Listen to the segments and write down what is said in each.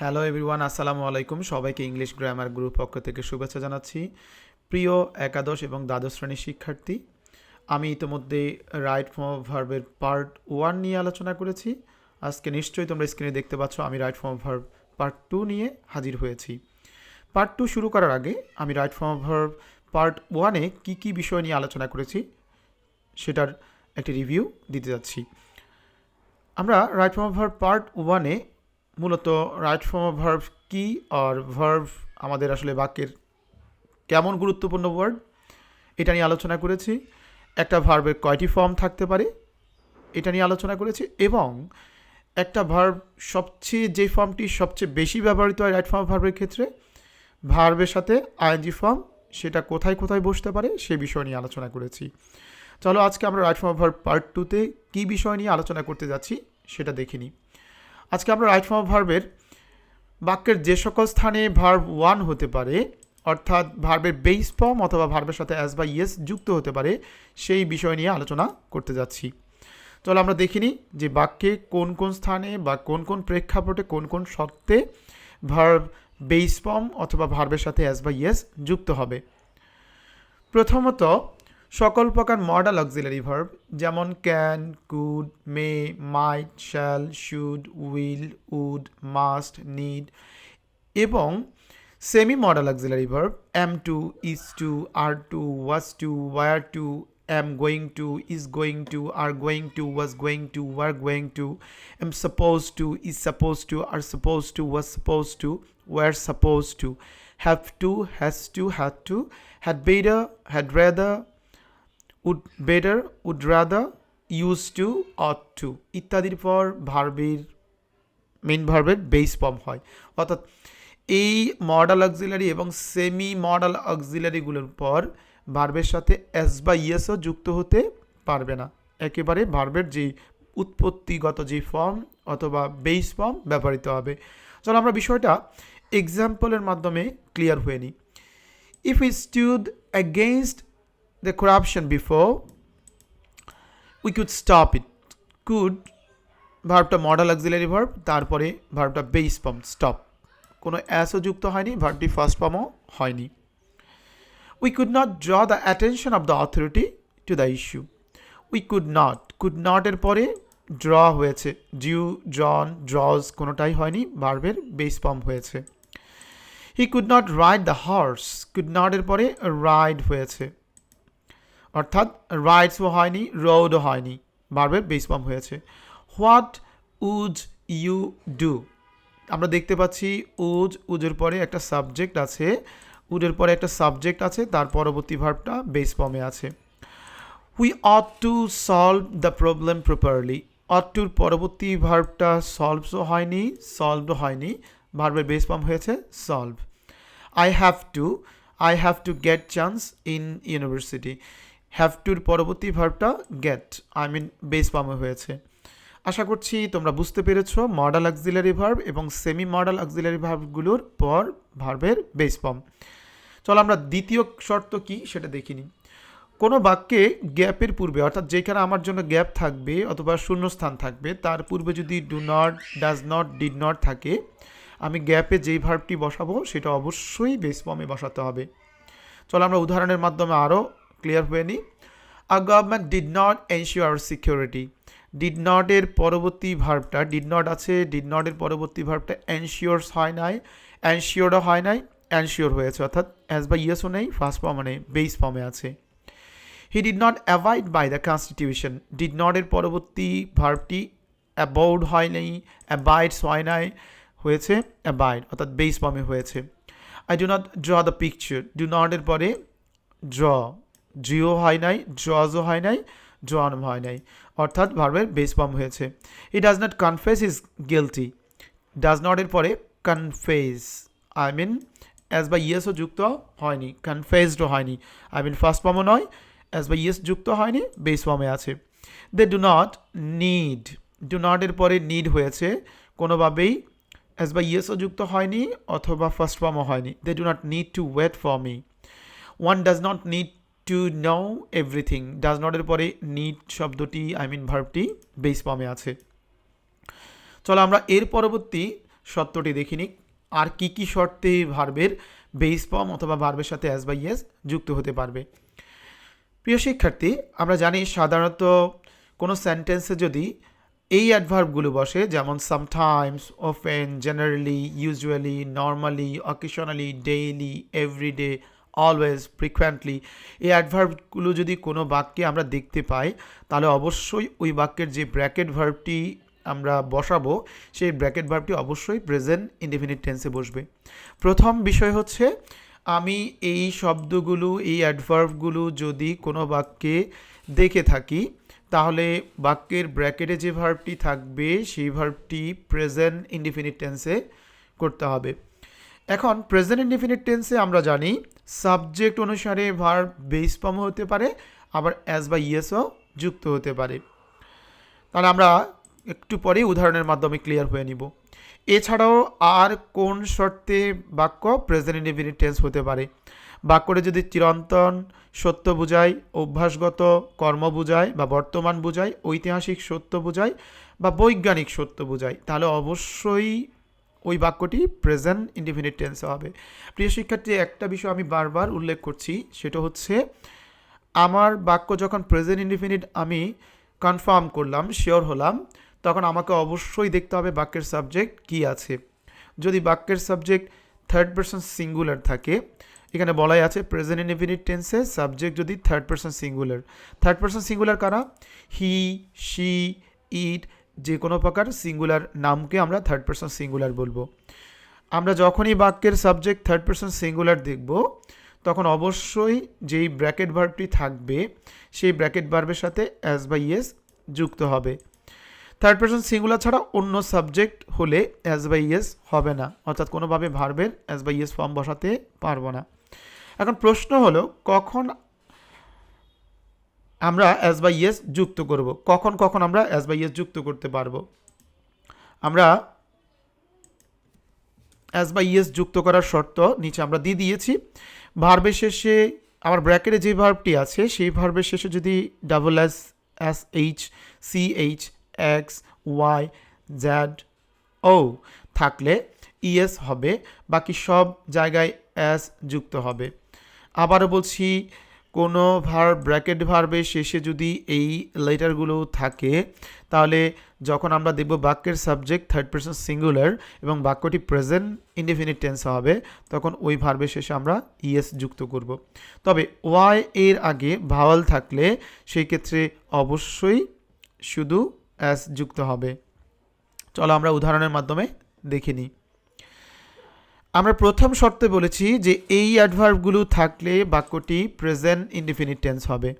Hello everyone আসসালামু আলাইকুম সবাইকে ইংলিশ গ্রামার গ্রুপ পক্ষ থেকে শুভেচ্ছা জানাচ্ছি। প্রিয় একাদশ এবং দ্বাদশ শ্রেণির শিক্ষার্থী, আমি ইতিমধ্যে রাইট ফর্ম অফ ভার্বের পার্ট ওয়ান নিয়ে আলোচনা করেছি। আজকে নিশ্চয়ই তোমরা স্ক্রিনে দেখতে পাচ্ছ, আমি right form of verb part two নিয়ে হাজির হয়েছি। পার্ট টু শুরু করার আগে আমি right form of verb part ওয়ানে কী কী বিষয় নিয়ে আলোচনা করেছি, সেটার একটি রিভিউ দিতে যাচ্ছি। আমরা right form of verb part ওয়ানে মূলত রাইট ফর্ম অফ ভার্ভ কি আর ভার্ভ আমাদের আসলে বাক্যের কেমন গুরুত্বপূর্ণ ওয়ার্ড এটা নিয়ে আলোচনা করেছি। একটা ভার্বের কয়টি ফর্ম থাকতে পারে? এটা নিয়ে আলোচনা করেছি এবং একটা ভার্ব সবচেয়ে যে ফর্মটি সবচেয়ে বেশি ব্যবহৃত হয় রাইট ফর্ম ভার্বের ক্ষেত্রে ভার্বের সাথে আইএনজি ফর্ম সেটা কোথায় কোথায় বসতে পারে সে বিষয় নিয়ে আলোচনা করেছি। চলো আজকে আমরা রাইট ফর্ম ভার্ব পার্ট টুতে কী বিষয় নিয়ে আলোচনা করতে যাচ্ছি সেটা দেখে নিই। আজকে আমরা রাইট ফর্ম ভার্বের বাক্যের যে সকল স্থানে ভার্ব ওয়ান হতে পারে, অর্থাৎ ভার্বের বেস ফর্ম অথবা ভার্বের সাথে অ্যাজ বা ইয়েস যুক্ত হতে পারে, সেই বিষয় নিয়ে আলোচনা করতে যাচ্ছি। চলো আমরা দেখিনি যে বাক্যে কোন কোন স্থানে বা কোন কোন প্রেক্ষাপটে কোন কোন শর্তে ভার্ব বেস ফর্ম অথবা ভার্বের সাথে অ্যাজ বা ইয়েস যুক্ত হবে। প্রথমত সকল প্রকার মডাল অক্সিলারি ভার্ব, যেমন can, could, may, might, shall, should, will, would, must, need এবং semi modal auxiliary verb, am to, is to, are to, was to, were to, am going to, is going to, are going to, was going to, were going to, am suppose to, is suppose to, are suppose to, was suppose to, were suppose to. Have to, has to, had to, had better, had rather would better would rather use to ought to ইত্যাদির পর ভার্বের main ভার্বের base form হয়। অর্থাৎ এই modal auxiliary এবং semi modal অক্সিলারিগুলোর পর ভার্বের সাথে এস বা ইয়েসও যুক্ত হতে পারবে না। একেবারে ভার্বের যে উৎপত্তিগত যে ফর্ম অথবা বেস ফর্ম ব্যবহৃত হবে। চলো আমরা বিষয়টা এক্সাম্পলের মাধ্যমে ক্লিয়ার হয়ে নিই। If I stood the corruption before we could stop it could ভার্বটা মডাল অক্সিলারি ভার্ব তারপরে ভার্বটা বেস ফর্ম স্টপ কোনো অ্যাসও যুক্ত হয়নি, ভার্বটি ফার্স্ট ফর্মও হয়নি। We could not draw the attention of the authority to the issue. We could not. Could not এর পরে ড্র হয়েছে। ডিউ ড্রন ড্রজ কোনোটাই হয়নি, ভার্বের বেস ফর্ম হয়েছে। He could not ride the horse could not এর পরে রাইড হয়েছে। অর্থাৎ রাইডসও হয়নি রোডও হয়নি। ভার্বের বেস ফর্ম হয়েছে। হোয়াট উজ ইউ ডু আমরা দেখতে পাচ্ছি উজ উজের পরে একটা সাবজেক্ট আছে। উডের পরে একটা সাবজেক্ট আছে, তার পরবর্তী ভার্বটা বেস ফর্মে আছে। We ought to solve the problem properly ought টুর পরবর্তী ভার্বটা সলভসও হয়নি সলভও হয়নি। ভার্বের বেস ফর্ম হয়েছে solve I have to I have to get chance in university have টুর পরবর্তী ভার্বটা গেট আই মিন বেস ফর্মে হয়েছে। আশা করছি তোমরা বুঝতে পেরেছ মডাল অক্সিলারি ভার্ব এবং সেমি মডাল অক্সিলারি ভার্বগুলোর পর ভার্বের বেস ফর্ম চলো আমরা দ্বিতীয় শর্ত কি সেটা দেখিনি কোনো বাক্যে গ্যাপের পূর্বে, অর্থাৎ যেখানে আমার জন্য গ্যাপ থাকবে অথবা শূন্যস্থান থাকবে, তার পূর্বে যদি do not does not did not থাকে, আমি গ্যাপে যেই ভার্বটি বসাবো, সেটা অবশ্যই বেস ফর্মে বসাতে হবে। চলো আমরা উদাহরণের মাধ্যমে আরও ক্লিয়ার হয়ে নিই a government did not ensure security did নটের পরবর্তী ভার্বটা ডিড নট আছে ডিড নটের পরবর্তী ভার্বটা এনশিওরস হয় নাই এনশিওরও হয় নাই এনশিওর হয়েছে। অর্থাৎ অ্যাজ বা ইয়েসও নেই ফার্স্ট ফর্ম মানে বেস ফর্মে আছে। He did not avoid by the constitution did নটের পরবর্তী ভার্বটি অ্যাবাউড হয় নাই অ্যাবাইডস হয় নাই, হয়েছে অ্যাবাইড অর্থাৎ বেস ফর্মে হয়েছে। I do not draw the picture do নটের পরে ড্র ড্রিও হয় নাই ড্রজও হয় নাই ড্রন হয় নাই। অর্থাৎ ভার্বের বেস ফর্ম হয়েছে। He does not confess is guilty does not এর পরে কনফেস আই মিন অ্যাজ বা ইয়েসও যুক্ত হয়নি কনফেসডও হয়নি। আই মিন ফার্স্ট ফর্মও নয় অ্যাজ বা ইয়েস যুক্ত হয়নি বেস ফর্মে আছে। They do not need do নটের পরে নিড হয়েছে, কোনোভাবেই অ্যাজ বা ইয়েসও যুক্ত হয়নি, অথবা ফার্স্ট ফর্মও হয়নি। They do not need to wait for me one does not need to know everything does নটের পরে নিড শব্দটি আই মিন ভার্বটি বেস ফর্মে আছে। চলো আমরা এর পরবর্তী শর্তটি দেখে নিক আর কি কি শর্তে ভার্বের বেস ফর্ম অথবা ভার্বের সাথে অ্যাজ বা ইয়েস যুক্ত হতে পারবে। প্রিয় শিক্ষার্থী, আমরা জানি সাধারণত কোনো সেন্টেন্সে যদি এই অ্যাডভার্বগুলো বসে, যেমন sometimes often generally usually normally occasionally daily everyday always frequently এই অ্যাডভার্বগুলো যদি কোনো বাক্যে আমরা দেখতে পাই, তাহলে অবশ্যই ওই বাক্যের যে ব্র্যাকেট ভার্বটি আমরা বসাবো, সেই ব্র্যাকেট ভার্বটি অবশ্যই প্রেজেন্ট ইনডিফিনিট টেন্সে বসবে। প্রথম বিষয় হচ্ছে, আমি এই শব্দগুলো, এই অ্যাডভার্বগুলো যদি কোনো বাক্যে দেখে থাকি, তাহলে বাক্যের ব্র্যাকেটে যে ভার্বটি থাকবে, সেই ভার্বটি প্রেজেন্ট ইনডিফিনিট টেন্সে করতে হবে। এখন প্রেজেন্ট ইনডিফিনিট টেন্সে আমরা জানি সাবজেক্ট অনুসারে ভার্ব বেস ফর্ম হতে পারে, আবার অ্যাজ বা ইয়েসও যুক্ত হতে পারে। তাহলে আমরা একটু পরেই উদাহরণের মাধ্যমে ক্লিয়ার হয়ে নিব। এছাড়াও আর কোন শর্তে বাক্য প্রেজেন্ট ইনডিফিনিট টেন্স হতে পারে? বাক্যটা যদি চিরন্তন, সত্য বোঝায়, অভ্যাসগত, কর্ম বোঝায়, বা বর্তমান বোঝায়, ঐতিহাসিক সত্য বোঝায়, বা বৈজ্ঞানিক সত্য বোঝায়, তাহলে অবশ্যই ওই বাক্যটি প্রেজেন্ট ইনডিফিনিট টেন্সে হবে। প্রিয় শিক্ষার্থী, একটা বিষয় আমি বারবার উল্লেখ করছি, সেটা হচ্ছে আমার বাক্য যখন প্রেজেন্ট ইনডিফিনিট আমি কনফার্ম করলাম শিওর হলাম, তখন আমাকে অবশ্যই দেখতে হবে বাক্যের সাবজেক্ট কি আছে। যদি বাক্যের সাবজেক্ট থার্ড পারসন সিঙ্গুলার থাকে, এখানে বলাই আছে প্রেজেন্ট ইনডিফিনিট টেন্সে সাবজেক্ট যদি third person singular third person singular কারা? হি শি ইট যে কোনো প্রকার সিঙ্গুলার নামকে আমরা থার্ড পারসন সিঙ্গুলার বলব। আমরা যখনই বাক্যের সাবজেক্ট থার্ড পারসন সিঙ্গুলার দেখব, তখন অবশ্যই যেই ব্র্যাকেট ভার্বটি থাকবে, সেই ব্র্যাকেট ভার্বের সাথে অ্যাজ বা ইয়েস যুক্ত হবে। থার্ড পারসন সিঙ্গুলার ছাড়া অন্য সাবজেক্ট হলে অ্যাজ বাই ইয়েস হবে না। অর্থাৎ কোনোভাবে ভার্বের অ্যাজ বাই ইয়েস ফর্ম বসাতে পারব না। এখন প্রশ্ন হলো, কখন আমরা অ্যাজ বাই ইয়েস যুক্ত করব। কখন কখন আমরা অ্যাজ বাই ইয়েস যুক্ত করতে পারব? আমরা অ্যাজ বাই ইয়েস যুক্ত করার শর্ত নিচে আমরা দিয়ে দিয়েছি। ভার্বের শেষে আমার ব্র্যাকেটে যে ভার্বটি আছে, সেই ভার্বের শেষে যদি double S S H C H X Y Z O থাকলে ইএস হবে। বাকি সব জায়গায় এস যুক্ত হবে। আবারও বলছি কোনো ভার ব্র্যাকেট ভার্বের শেষে যদি এই লেটারগুলো থাকে, তাহলে যখন আমরা দেখব বাক্যের সাবজেক্ট থার্ড পারসন সিঙ্গুলার এবং বাক্যটি প্রেজেন্ট ইনডিফিনিট টেন্স হবে, তখন ওই ভার্বের শেষে আমরা ইএস যুক্ত করব। তবে ওয়াই এর আগে ভাওয়াল থাকলে সেই ক্ষেত্রে অবশ্যই শুধু অ্যাস যুক্ত হবে। চলো আমরা উদাহরণের মাধ্যমে দেখে নিই। আমরা প্রথম শর্তে বলেছি যে এই অ্যাডভার্বগুলো থাকলে বাক্যটি প্রেজেন্ট ইনডিফিনিট টেন্স হবে।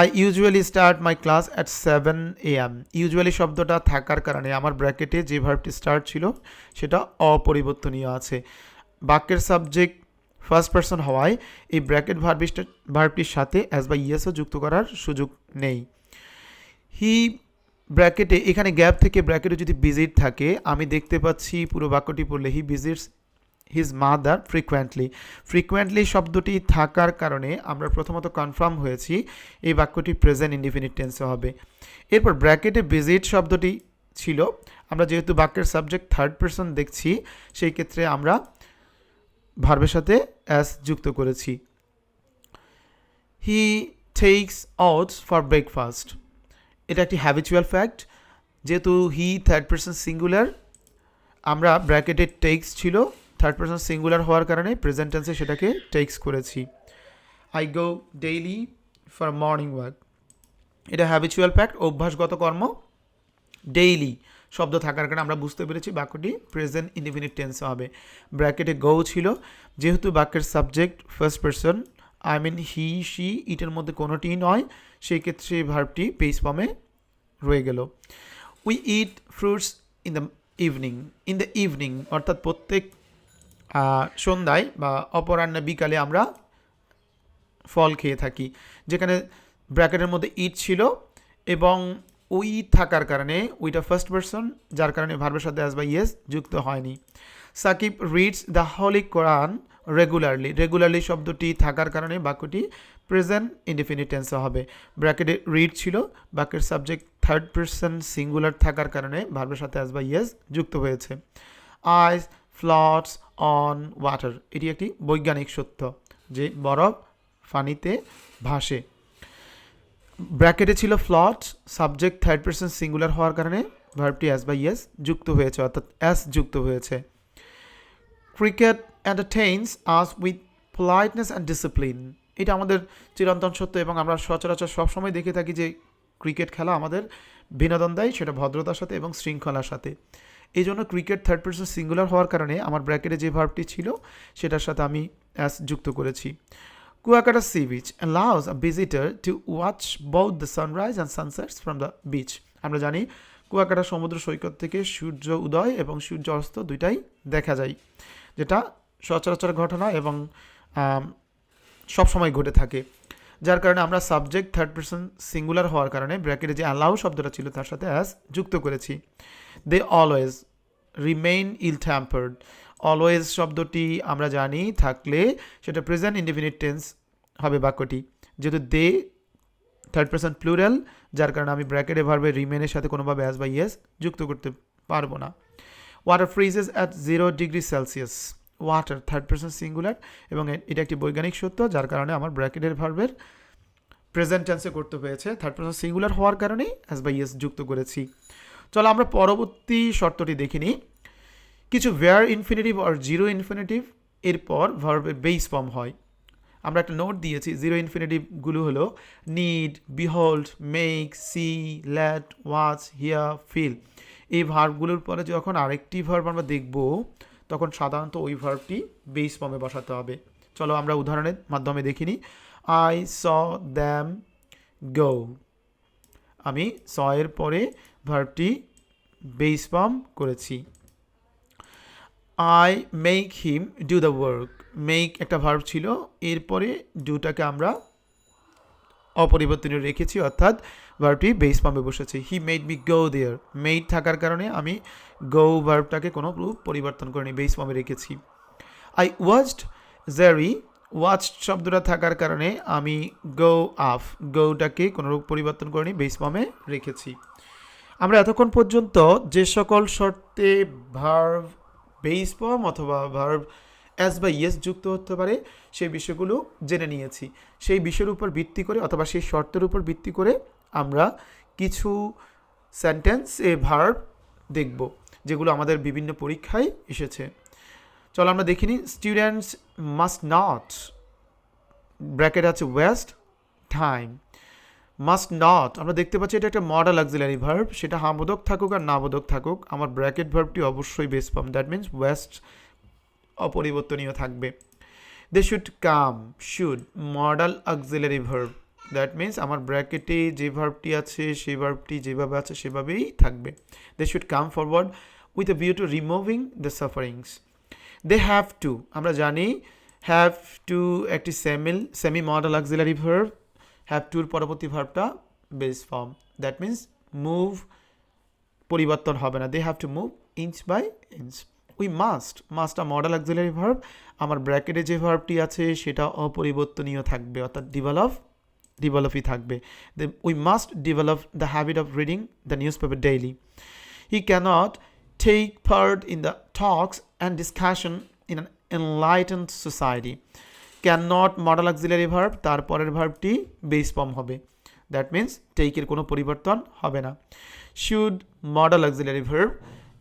I usually start my class at seven A M usually শব্দটা থাকার কারণে আমার ব্র্যাকেটে যে ভার্বটি স্টার্ট ছিল, সেটা অপরিবর্তনীয় আছে। বাক্যের সাবজেক্ট ফার্স্ট পার্সন হওয়ায় এই ব্র্যাকেট ভার্বিসটা ভার্বটির সাথে অ্যাজ বা ইয়েসও যুক্ত করার সুযোগ নেই। হি ব্র্যাকেটে এখানে গ্যাপ থেকে ব্র্যাকেটে যদি ভিজিট থাকে, আমি দেখতে পাচ্ছি পুরো বাক্যটি পড়লে he visits his mother frequently frequently শব্দটি থাকার কারণে আমরা প্রথমত কনফার্ম হয়েছি এই বাক্যটি প্রেজেন্ট ইনডিফিনিট টেন্সে হবে। এরপর ব্র্যাকেটে ভিজিট শব্দটি ছিল। আমরা যেহেতু বাক্যের সাবজেক্ট থার্ড পারসন দেখছি, সেই ক্ষেত্রে আমরা ভার্বের সাথে অ্যাস যুক্ত করেছি। He takes oats for breakfast এটা একটি হ্যাবিচুয়াল ফ্যাক্ট যেহেতু হি থার্ড পারসন সিঙ্গুলার আমরা ব্র্যাকেটের টেক্স ছিল। থার্ড পারসন সিঙ্গুলার হওয়ার কারণে প্রেজেন্ট টেন্সে সেটাকে টেক্স করেছি। I go daily for morning walk এটা হ্যাবিচুয়াল ফ্যাক্ট অভ্যাসগত কর্ম ডেইলি শব্দ থাকার কারণে আমরা বুঝতে পেরেছি বাক্যটি প্রেজেন্ট ইনডিফিনিট টেন্সে হবে। ব্র্যাকেটে গো ছিল। যেহেতু বাক্যের subject first person I mean he she ইটের মধ্যে কোনোটিই নয়, সেই ক্ষেত্রে ভার্বটি পেস ফর্মে রয়ে গেল। We eat fruits in the evening in the evening অর্থাৎ প্রত্যেক সন্ধ্যায় বা অপরাহ্নে বিকালে আমরা ফল খেয়ে থাকি। যেখানে ব্র্যাকেটের মধ্যে ইট ছিল এবং ওই থাকার কারণে ওইটা ফার্স্ট পারসন যার কারণে ভার্বের সাথে অ্যাজ বা ইয়েস যুক্ত হয়নি। Sakib reads the holy Quran regularly regularly শব্দটি থাকার কারণে বাক্যটি প্রেজেন্ট ইনডিফিনিট হবে। ব্র্যাকেটে রিড ছিল, বাক্যের সাবজেক্ট থার্ড পারসন সিঙ্গুলার থাকার কারণে ভার্বের সাথে অ্যাজ বা ইয়েস যুক্ত হয়েছে। Ice floats on water. এটি একটি বৈজ্ঞানিক সত্য যে বরফ পানিতে ভাসে। ব্র্যাকেটে ছিল ফ্লট সাবজেক্ট থার্ড পার্সন সিঙ্গুলার হওয়ার কারণে ভার্বটি অ্যাস বাই এস যুক্ত হয়েছে, অর্থাৎ অ্যাস যুক্ত হয়েছে। Cricket entertains us with politeness and discipline. এটা আমাদের চিরন্তন সত্য এবং আমরা সচরাচর সবসময় দেখে থাকি যে ক্রিকেট খেলা আমাদের বিনোদন দেয়, সেটা ভদ্রতার সাথে এবং শৃঙ্খলার সাথে। এই জন্য ক্রিকেট থার্ড পার্সন সিঙ্গুলার হওয়ার কারণে আমার ব্র্যাকেটে যে ভার্বটি ছিল, সেটার সাথে আমি অ্যাস যুক্ত করেছি। Kuakata sea beach allows a visitor to watch both the sunrise and sunsets from the beach আমরা জানি কুয়াকাটা সমুদ্র সৈকত থেকে সূর্য উদয় এবং সূর্য অস্ত দুইটাই দেখা যায়, যেটা সচরাচর ঘটনা এবং সবসময় ঘটে থাকে। যার কারণে আমরা সাবজেক্ট থার্ড পার্সন সিঙ্গুলার হওয়ার কারণে ব্র্যাকেটে যে অ্যালাউ শব্দটা ছিল তার সাথে অ্যাস যুক্ত করেছি। They always remain ill tempered always শব্দটি আমরা জানি থাকলে সেটা প্রেজেন্ট ইন্ডিফিনিট টেন্স হবে বাক্যটি। যেহেতু দে থার্ড পার্সন প্লুরাল যার কারণে আমি ব্র্যাকেটে ভার্বে রিমেনের সাথে কোনোভাবে অ্যাস বা ইয়েস যুক্ত করতে পারব না। Water freezes at zero degree Celsius water third person singular এবং এটা একটি বৈজ্ঞানিক সত্য, যার কারণে আমার ব্র্যাকেটের ভার্বের প্রেজেন্ট টেন্সে করতে হয়েছে। থার্ড পার্সন সিঙ্গুলার হওয়ার কারণেই অ্যাস বা ইয়েস যুক্ত করেছি। চলো আমরা পরবর্তী শর্তটি দেখিনি কিছু ভেয়ার ইনফিনিটিভ আর জিরো ইনফিনিটিভ এরপর ভার্বের বেস ফর্ম হয়। আমরা একটা নোট দিয়েছি জিরো ইনফিনিটিভগুলো হলো need behold make see let watch hear feel এই ভার্বগুলোর পরে যখন আরেকটি ভার্ব আমরা দেখব, তখন সাধারণত ওই ভার্বটি বেস ফর্মে বসাতে হবে। চলো আমরা উদাহরণের মাধ্যমে দেখিনি আই স দ্যাম গো আমি স এর পরে ভার্বটি বেস ফর্ম করেছি। I make him do the work make একটা ভার্ব ছিল, এরপরে ডুটাকে আমরা অপরিবর্তনীয় রেখেছি, অর্থাৎ ভার্বটি বেস পাম্পে বসেছে। He made me go there made থাকার কারণে আমি গো ভার্বটাকে কোনো রূপ পরিবর্তন করিনি বেস পাম্পে রেখেছি। আই ওয়াচড জেরি ওয়াচ শব্দটা থাকার কারণে আমি গো আফ গোটাকে কোনো রূপ পরিবর্তন করিনি বেস পাম্পে রেখেছি। আমরা এতক্ষণ পর্যন্ত যে সকল শর্তে ভার্ভ বেস ফর্ম অথবা ভার্ভ অ্যাস বা ইয়েস যুক্ত হতে পারে, সেই বিষয়গুলো জেনে নিয়েছি। সেই বিষয়ের উপর ভিত্তি করে অথবা সেই শর্তের উপর ভিত্তি করে আমরা কিছু সেন্টেন্স এ ভার্ব দেখব, যেগুলো আমাদের বিভিন্ন পরীক্ষায় এসেছে। চলো আমরা দেখিনি স্টুডেন্টস মাস্ট নট ব্র্যাকেট আছে ওয়েস্ট টাইম মাস্ট নট আমরা দেখতে পাচ্ছি এটা একটা মডেল অক্সিলারি ভার্ব সেটা হাবোধক থাকুক আর নাবোধক থাকুক, আমার ব্র্যাকেট ভার্বটি অবশ্যই base form that means waste অপরিবর্তনীয় থাকবে। They should come should modal auxiliary verb that means আমার ব্র্যাকেটে যে ভার্বটি আছে, সেই ভার্বটি যেভাবে আছে সেভাবেই থাকবে। They should come forward with a view to removing the sufferings they have to আমরা জানি হ্যাভ টু একটি Cemil semi modal auxiliary verb have টুর পরবর্তী ভার্ভটা base form that means move পরিবর্তন হবে না। They have to move inch by inch we must মাস্টটা modal auxiliary verb আমার ব্র্যাকেটে যে ভার্বটি আছে, সেটা অপরিবর্তনীয় থাকবে, অর্থাৎ ডেভেলপ ডেভেলপই থাকবে। They we must develop the habit of reading the news paper daily he can't take part in the talks and discussion in an enlightened society can not modal auxiliary verb তারপরের ভার্বটি base form হবে। That means টেকের কোনো পরিবর্তন হবে না। Should modal auxiliary verb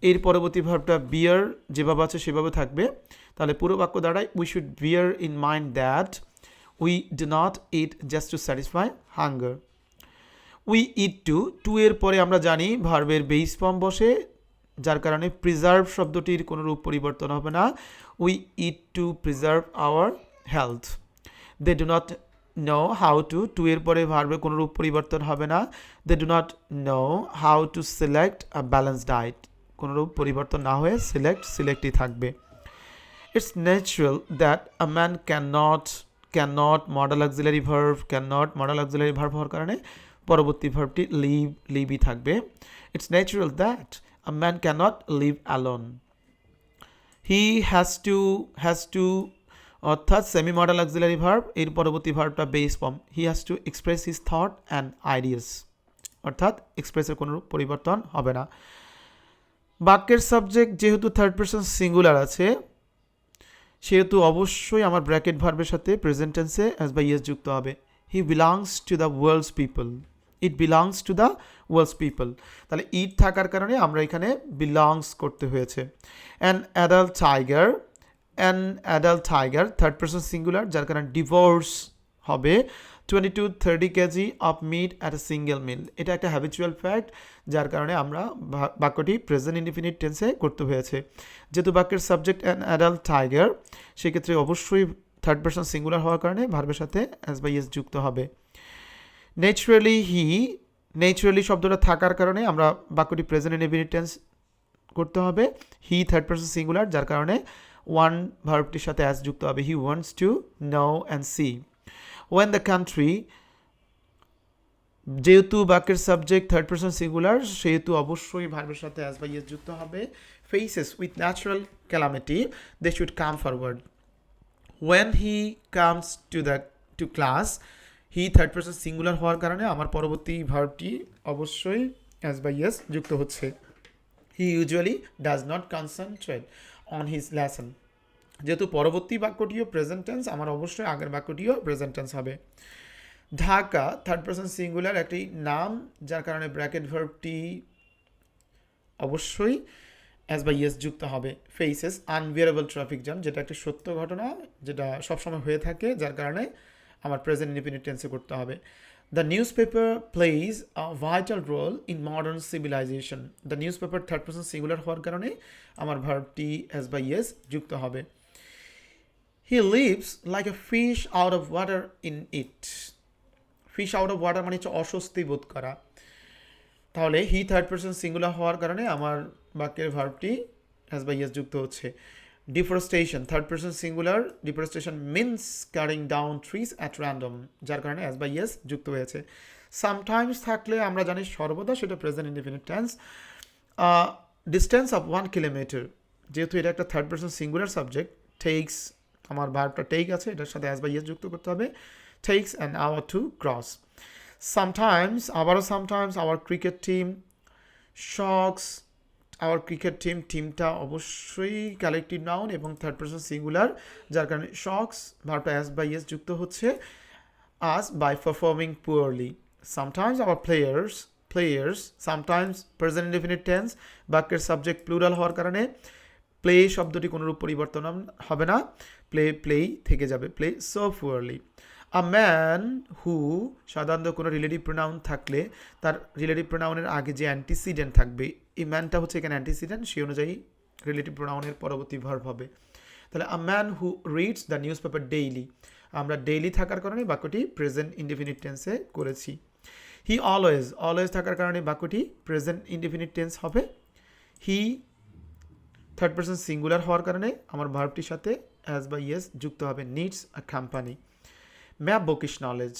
এর পরবর্তী ভার্বটা বিয়ার যেভাবে আছে সেভাবে থাকবে। তাহলে পুরো বাক্য দাঁড়ায় we should bear in mind that we do not eat just to satisfy hunger we eat to to এর পরে আমরা জানি ভার্বের বেস ফর্ম বসে যার কারণে প্রিজার্ভ শব্দটির কোনো রূপ পরিবর্তন হবে না। We eat to preserve our health they do not know how to to এর পরে ভার্বের কোনো রূপ পরিবর্তন হবে না। They do not know how to select a balance diet কোনো রূপ পরিবর্তন না হয়ে সিলেক্ট সিলেক্টই থাকবে। It's natural that a man can not can not modal auxiliary verb can not modal auxiliary verb হওয়ার কারণে পরবর্তী ভার্ভটি লিভ লিভই থাকবে। It's natural that man can not live alone he has to has to অর্থাৎ semi modal auxiliary verb এর পরবর্তী ভার্বটা base form he has to express his thought and ideas অর্থাৎ এক্সপ্রেসের কোনো পরিবর্তন হবে না। বাক্যের সাবজেক্ট যেহেতু থার্ড পার্সন সিঙ্গুলার আছে, সেহেতু অবশ্যই আমার ব্র্যাকেট ভার্বের সাথে প্রেজেন্ট টেন্সে অ্যাজ বাই ইয়েস যুক্ত হবে। He belongs to the world's people it belongs to the world's people তাহলে ইট থাকার কারণে আমরা এখানে বিলংস করতে হয়েছে। An adult tiger an adult tiger third person singular যার কারণে ডিভোর্স হবে। Twenty two thirty kg of meat at a single meal এটা একটা হ্যাবিচুয়াল ফ্যাক্ট যার কারণে আমরা বাক্যটি প্রেজেন্ট ইনডিফিনিট টেন্সে করতে হয়েছে। যেহেতু বাক্যের সাবজেক্ট অ্যান অ্যাডাল্ট টাইগার সেক্ষেত্রে অবশ্যই থার্ড পার্সন সিঙ্গুলার হওয়ার কারণে ভার্বের সাথে অ্যাজ বাই এস যুক্ত হবে। ন্যাচুরালি হি ন্যাচুরালি শব্দটা থাকার কারণে আমরা বাক্যটি প্রেজেন্ট ইনডিফিনিট টেন্স করতে হবে। হি থার্ড পার্সন সিঙ্গুলার যার কারণে ওয়ান ভার্বটির সাথে অ্যাস যুক্ত হবে। He wants to know and see when the country যেহেতু বাক্যের সাবজেক্ট থার্ড পার্সন সিঙ্গুলার সেহেতু অবশ্যই ভার্বের সাথে অ্যাজ বাই এস যুক্ত হবে। Faces with natural calamity they should come forward when he comes to the to class he third person singular হওয়ার কারণে আমার পরবর্তী ভার্বটি অবশ্যই অ্যাজ বাই এস যুক্ত হচ্ছে। He usually does not concentrate on his lesson যেহেতু পরবর্তী বাক্যটিও প্রেজেন্ট টেন্স আমার অবশ্যই আগের বাক্যটিও প্রেজেন্ট টেন্স হবে। ঢাকা থার্ড পার্সন সিঙ্গুলার একটি নাম, যার কারণে ব্র্যাকেট ভার্বটি অবশ্যই অ্যাজ বাই ইয়েস যুক্ত হবে। ফেসেস আনবিয়ারেবল ট্রাফিক জ্যাম যেটা একটি সত্য ঘটনা, যেটা সবসময় হয়ে থাকে, যার কারণে আমার প্রেজেন্ট ইন্ডিপেন্ডেন্ট টেন্সে করতে হবে। The news paper plays a vital role in modern civilization the news paper third person singular হওয়ার কারণে আমার ভার্বটি অ্যাজ বাই ইয়েস যুক্ত হবে। He lives like a fish out of water in it fish out of water মানে হচ্ছে অস্বস্তি বোধ করা। তাহলে হি থার্ড পার্সন সিঙ্গুলার হওয়ার কারণে আমার বাক্যের ভার্বটি হ্যাজ বাই ইয়েস যুক্ত হচ্ছে। Deforestation third person singular deforestation means cutting down trees at random যার কারণে অ্যাজ বাই ইয়েস যুক্ত হয়েছে। সামটাইমস থাকলে আমরা জানি সর্বদা সেটা present indefinite tense distance of one kilometer যেহেতু এটা একটা third person singular subject takes আমার ভার্বটা টেক আছে, এটার সাথে অ্যাজ বাই ইয়েস যুক্ত করতে হবে, takes an hour to cross sometimes আবারও sometimes our cricket team shocks our cricket team টিমটা অবশ্যই কালেকটিভ নাউন এবং থার্ড পার্সন সিঙ্গুলার যার কারণে শক্স ভার্বটা অ্যাজ বাই এস যুক্ত হচ্ছে us by performing poorly sometimes our players players sometimes present indefinite tense বাক্যের সাবজেক্ট প্লুরাল হওয়ার কারণে প্লে শব্দটি কোনোরূপ পরিবর্তন হবে না। প্লে প্লেই থেকে যাবে। Play so poorly a man who সাধারণত কোনো রিলেটিভ প্রোনাউন থাকলে তার রিলেটিভ প্রোনাউনের আগে যে অ্যান্টিসিডেন্ট থাকবে এই ম্যানটা হচ্ছে এখানে অ্যান্টিসিডেন্ট সেই অনুযায়ী রিলেটিভ প্রোনাউনের পরবর্তী ভার্ব হবে। তাহলে a man who reads the news paper daily আমরা ডেইলি থাকার কারণে বাক্যটি প্রেজেন্ট ইনডিফিনিট টেন্সে করেছি। হি অলওয়েজ অলওয়েজ থাকার কারণে বাক্যটি প্রেজেন্ট ইনডিফিনিট টেন্স হবে। হি থার্ড পার্সন সিঙ্গুলার হওয়ার কারণে আমার ভার্বটির সাথে অ্যাজ বা ইয়েস যুক্ত হবে needs a company map bookish knowledge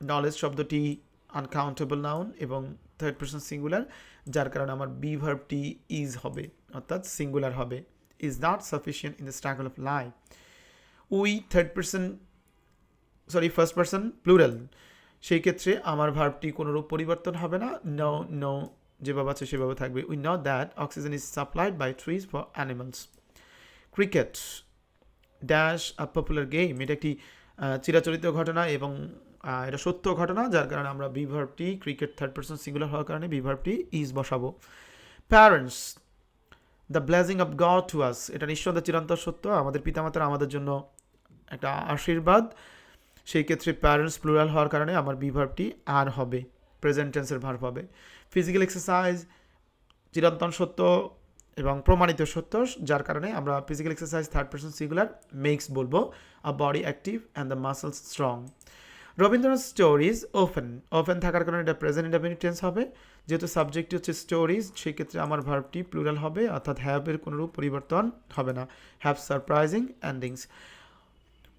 knowledge শব্দটি আনকাউন্টেবল নাউন এবং থার্ড পার্সন সিঙ্গুলার যার কারণে আমার বি ভার্বটি ইজ হবে, অর্থাৎ সিঙ্গুলার হবে is not sufficient in the struggle of life we third person sorry first person plural সেই ক্ষেত্রে আমার ভার্বটি কোনোরূপ পরিবর্তন হবে না। নো নো যেভাবে আছে সেভাবে থাকবে। We know that oxygen is supplied by trees for animals cricket dash a popular game এটা একটি চিরাচরিত ঘটনা এবং এটা সত্য ঘটনা, যার কারণে আমরা বিভার্বটি ক্রিকেট থার্ড পার্সন সিঙ্গুলার হওয়ার কারণে বিভার্বটি ইজ বসাবো। Parents the blessing of God to us এটা নিঃসন্দেহে চিরন্তর সত্য, আমাদের পিতামাতারা আমাদের জন্য একটা আশীর্বাদ। সেই ক্ষেত্রে প্যারেন্টস প্লুরাল হওয়ার কারণে আমার বিভার্বটি আর হবে প্রেজেন্ট টেন্সের হবে। ফিজিক্যাল এক্সারসাইজ চিরন্তন সত্য এবং প্রমাণিত সত্য, যার কারণে আমরা physical exercise third person singular makes বলব a body active and the muscles strong Rabindranath stories open open থাকার কারণে এটা প্রেজেন্ট ইন্ডামিনিট টেন্স হবে। যেহেতু সাবজেক্টটি হচ্ছে স্টোরিজ সেক্ষেত্রে আমার ভার্বটি প্লুরাল হবে, অর্থাৎ হ্যাভের কোনোরূপ পরিবর্তন হবে না। Have surprising endings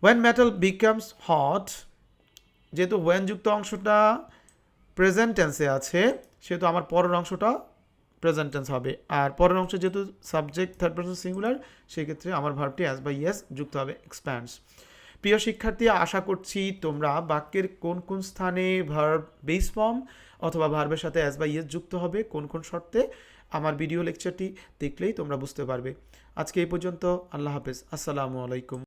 when metal becomes hot যেহেতু ওয়েন যুক্ত অংশটা প্রেজেন্ট টেন্সে আছে, সেহেতু আমার পরের অংশটা প্রেজেন্ট টেন্স হবে। আর পরের অংশে যেহেতু সাবজেক্ট থার্ড পার্সন সিঙ্গুলার সেক্ষেত্রে আমার ভার্বটি অ্যাজ বাই ইয়েস যুক্ত হবে এক্সপ্যান্ডস প্রিয় শিক্ষার্থী, আশা করছি তোমরা বাক্যের কোন কোন স্থানে ভার্ব বেস ফর্ম অথবা ভার্বের সাথে অ্যাজ বা ইয়েস যুক্ত হবে, কোন কোন শর্তে আমার ভিডিও লেকচারটি দেখলেই তোমরা বুঝতে পারবে। আজকে এই পর্যন্ত, আল্লাহ হাফেজ। আসসালামু আলাইকুম।